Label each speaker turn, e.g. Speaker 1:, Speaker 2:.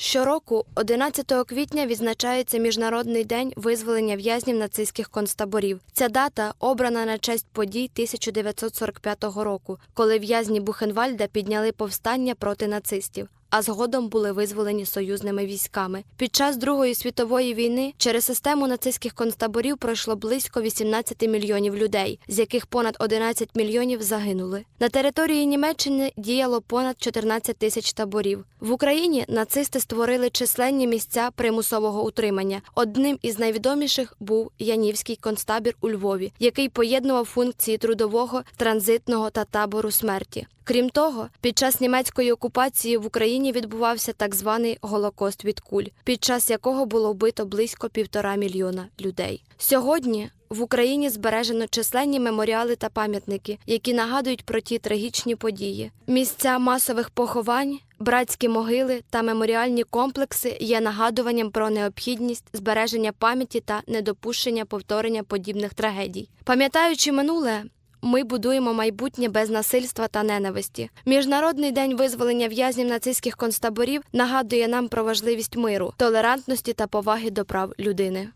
Speaker 1: Щороку, 11 квітня, відзначається Міжнародний день визволення в'язнів нацистських концтаборів. Ця дата обрана на честь подій 1945 року, коли в'язні Бухенвальда підняли повстання проти нацистів. А згодом були визволені союзними військами. Під час Другої світової війни через систему нацистських концтаборів пройшло близько 18 мільйонів людей, з яких понад 11 мільйонів загинули. На території Німеччини діяло понад 14 тисяч таборів. В Україні нацисти створили численні місця примусового утримання. Одним із найвідоміших був Янівський концтабір у Львові, який поєднував функції трудового, транзитного та табору смерті. Крім того, під час німецької окупації в Україні відбувався так званий Голокост від куль, під час якого було вбито близько півтора мільйона людей. Сьогодні в Україні збережено численні меморіали та пам'ятники, які нагадують про ті трагічні події. Місця масових поховань, братські могили та меморіальні комплекси є нагадуванням про необхідність збереження пам'яті та недопущення повторення подібних трагедій. Пам'ятаючи минуле. Ми будуємо майбутнє без насильства та ненависті. Міжнародний день визволення в'язнів нацистських концтаборів нагадує нам про важливість миру, толерантності та поваги до прав людини.